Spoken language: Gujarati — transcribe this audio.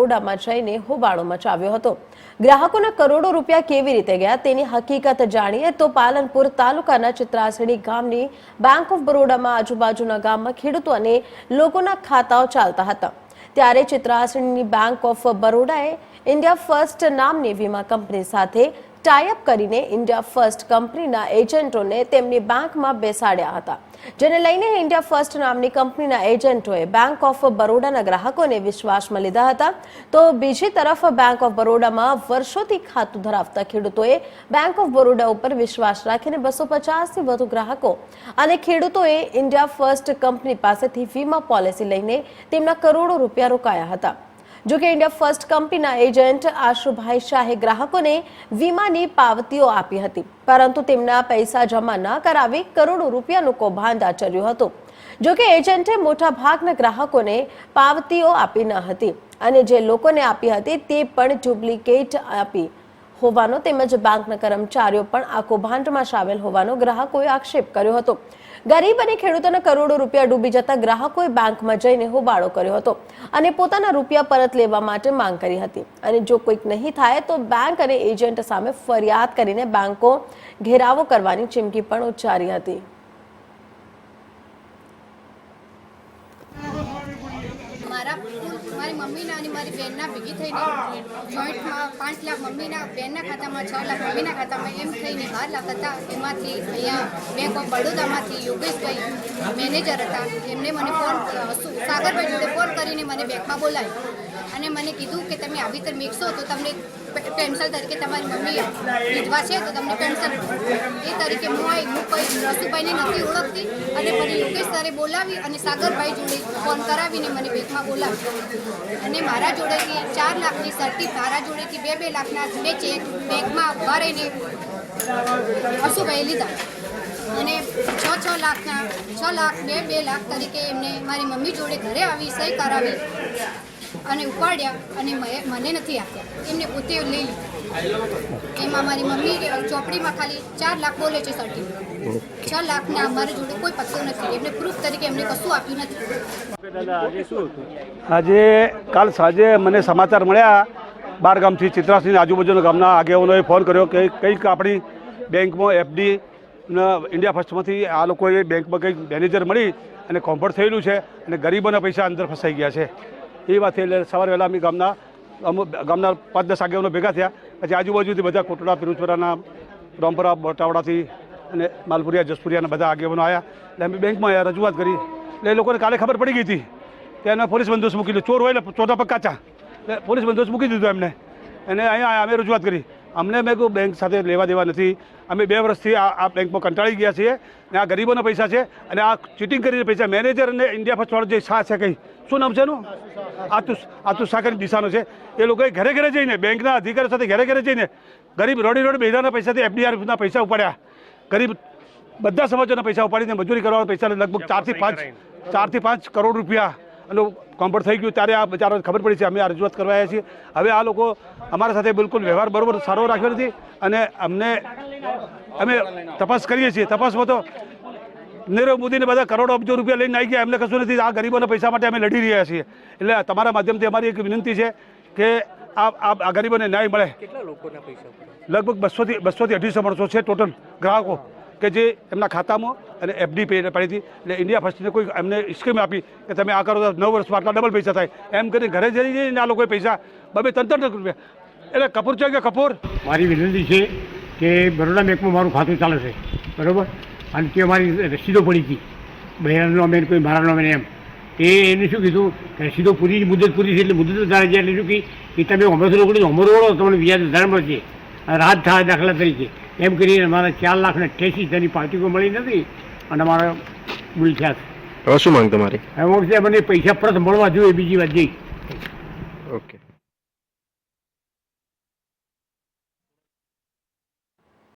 બરોડામાં જઈને હોબાળો મચાવ્યો હતો. ગ્રાહકોના કરોડો રૂપિયા કેવી રીતે ગયા તેની હકીકત જાણીએ તો પાલનપુર તાલુકાના ચિત્રાસણી ગામની બેંક ઓફ બરોડામાં આજુબાજુના ગામમાં ખેડૂતો અને લોકોના ખાતાઓ ચાલતા હતા. ત્યારે ચિત્રાસણીની બેંક ઓફ બરોડાએ ઇન્ડિયા ફર્સ્ટ નામની વીમા કંપની સાથે ટાઈઅપ કરીને ઇન્ડિયા ફર્સ્ટ કંપનીના એજન્ટોને તેમની બેંકમાં બેસાડ્યા હતા. જેને લઈને ઇન્ડિયા ફર્સ્ટ નામની કંપનીના એજન્ટોએ બેંક ઓફ બરોડાના ગ્રાહકોને વિશ્વાસમાં લીધા હતા. તો બીજી તરફ બેંક ઓફ બરોડામાં વર્ષોથી ખાતું ધરાવતા ખેડૂતોએ બેંક ઓફ બરોડા ઉપર વિશ્વાસ રાખીને બસો પચાસથી વધુ ગ્રાહકો અને ખેડૂતોએ ઇન્ડિયા ફર્સ્ટ કંપની પાસેથી વીમા પોલિસી લઈને તેમના કરોડો રૂપિયા રોકાયા હતા. જો કે ઇન્ડિયા ફર્સ્ટ કંપનીના એજન્ટ આશુભાઈ શાહે ગ્રાહકોને વીમાની પાવતીઓ આપી હતી, પરંતુ તેમના પૈસા જમા ન કરાવી કરોડો રૂપિયાનું કૌભાંડ આચર્યું હતું. જો કે એજન્ટે મોટા ભાગના ગ્રાહકોને પાવતીઓ આપી ન હતી અને જે લોકોને આપી હતી તે પણ ડુપ્લિકેટ આપી હોવાનો તેમજ બેંકના કર્મચારીઓ પણ આ કૌભાંડમાં સામેલ હોવાનો ગ્રાહકોએ આક્ષેપ કર્યો હતો. ગરીબ અને ખેડૂતોના કરોડો રૂપિયા ડૂબી જતા ગ્રાહકોએ બેંકમાં જઈને હોબાળો કર્યો હતો અને પોતાના રૂપિયા પરત લેવા માટે માંગ કરી હતી. અને જો કોઈક નહીં થાય તો બેંક અને એજન્ટ સામે ફરિયાદ કરીને બેંકો ઘેરાવો કરવાની ચીમકી પણ ઉચ્ચારી હતી. મારા મારી મમ્મીના અને મારી બેનના ભેગી થઈને જોઈન્ટમાં પાંચ લાખ મમ્મીના બેનના ખાતામાં, છ લાખ મમ્મીના ખાતામાં એમ થઈને બાર લાખ હતા. એમાંથી અહીંયા બેંક ઓફ બડોદામાંથી યોગેશભાઈ મેનેજર હતા. એમને મને ફોન સાગરભાઈ જોડે ફોન કરીને મને બેંકમાં બોલાવી અને મને કીધું કે તમે આવી રીતે મેકશો તો તમને પેન્શન તરીકે તમારી મમ્મી વિધવા છે, તો તમને પેન્શન એ તરીકે હું આવી હું કોઈ રસુભાઈને નથી ઓળખતી. અને મને યોગેશ સરે બોલાવી અને સાગરભાઈ જોડે ફોન કરાવીને મને બેંકમાં બોલાવી. અને મારા જોડેથી ચાર લાખની સર્ટી, મારા જોડેથી બે બે લાખના બે ચેક બેંકમાં ઊભા રહીને લીધા. અને છ છ લાખના, છ લાખ, બે બે લાખ તરીકે એમને મારી મમ્મી જોડે ઘરે આવી, સહી કરાવી અને ઉપાડ્યા અને મને નથી આપ્યા. એમને પોતે લઈ લીધા. એમાં મારી મમ્મી ચોપડીમાં ખાલી ચાર લાખ બોલે છે સર્ટી છ લાખના અમારી જોડે કોઈ પત્તો નથી. એમને પ્રૂફ તરીકે એમને કશું આપ્યું નથી. આજે કાલ સાંજે મને સમાચાર મળ્યા. બાર ગામથી ચિત્રાસની આજુબાજુના ગામના આગેવાનોએ ફોન કર્યો કે કંઈક આપણી બેંકમાં એફડી ઇન્ડિયા ફર્સ્ટમાંથી આ લોકોએ બેંકમાં કંઈક મેનેજર મળી અને કોમ્ફર્ટ થયેલું છે અને ગરીબોના પૈસા અંદર ફસાઈ ગયા છે. એ વાત એટલે સવારે વહેલા અમે ગામના અમુક ગામના પાંચ દસ આગેવાનો ભેગા થયા. પછી આજુબાજુથી બધા કોટડા પિરુચપરાના રામપરા, બટાવડાથી અને માલપુરિયા, જસપુરિયાના બધા આગેવાનો આવ્યા એટલે અમે બેંકમાં આવ્યા રજૂઆત કરી. એટલે એ લોકોને કાલે ખબર પડી ગઈ હતી. ત્યાં પોલીસ બંદોબસ્ત મૂકી દીધો. ચોર હોય એટલે ચોથા પગ કાચા. એટલે પોલીસ બંદોબસ્ત મૂકી દીધો એમને. અને અહીંયા અમે રજૂઆત કરી. અમને મેં કહ્યું બેંક સાથે લેવા દેવા નથી. અમે બે વર્ષથી આ આ બેંકમાં કંટાળી ગયા છીએ ને આ ગરીબોના પૈસા છે અને આ ચીટિંગ કરીને પૈસા. મેનેજર અને ઇન્ડિયા ફર્સ્ટવાળો જે શાહ છે કંઈ શું નામ છે એનું? આતુ આતુ સાકરની દિશાનો છે. એ લોકોએ ઘરે ઘરે જઈને બેંકના અધિકારીઓ સાથે ઘરે ઘરે જઈને ગરીબ રોડી રોડ બેધાના પૈસાથી એફડીઆરના પૈસા ઉપાડ્યા. ગરીબ બધા સમાજોના પૈસા ઉપાડીને મજૂરી કરવાના પૈસા લગભગ ચારથી પાંચ ચારથી પાંચ કરોડ રૂપિયા અને કોમ્પર થઈ ગયું ત્યારે આ બચારાને ખબર પડી છે અમે આ રજૂઆત કરવા આવ્યા છીએ. હવે આ લોકો અમારા સાથે બિલકુલ વ્યવહાર બરોબર સારો રાખ્યો નથી અને અમને અમે તપાસ કરીએ છીએ. તપાસમાં તો નીરવ મોદીને બધા કરોડો અબજો રૂપિયા લઈને આવી ગયા. એમને કશું નથી. આ ગરીબોના પૈસા માટે અમે લડી રહ્યા છીએ. એટલે તમારા માધ્યમથી અમારી એક વિનંતી છે કે આ આ ગરીબોને ન્યાય મળે. કેટલા લોકોના પૈસા લગભગ બસોથી બસોથી અઢીસો માણસો છે ટોટલ ગ્રાહકો. કે જે એમના ખાતામાં અને એફડી પે પડી હતી એટલે ઇન્ડિયા ફર્સ્ટને કોઈ એમને સ્કીમ આપી કે તમે આ કરો તો નવ વર્ષમાં આટલા ડબલ પૈસા થાય. એમ કરીને ઘરે જઈ જઈને આ લોકોએ પૈસા બબે ત્રણ ત્રણ રૂપિયા. એટલે કપૂર છે કે કપૂર? મારી વિનંતી છે કે બરોડા બેંકમાં મારું ખાતું ચાલે છે. બરાબર? અને તે મારી રસીદો પડી હતી. બહેરાનો મેન કોઈ, મારાનો મેન એમ. એ એને શું કીધું? કે રસીદો પૂરી મુદત પૂરી છે એટલે મુદત વધારે છે. એટલે શું કે તમે અમરસો રોકડી અમરો તમને વ્યાજ વધારે મળશે રાહત થાય દાખલા તરીકે. એમ કરીને મારા ચાર લાખ ને અઠ્યાસી હજારની પાર્ટીઓ મળી નથી અને મારા ભૂલ થયા છે. હવે શું માંગ તમારી? હવે મને પૈસા પરત મળવા જોઈએ બીજી વાત જઈ ઓકે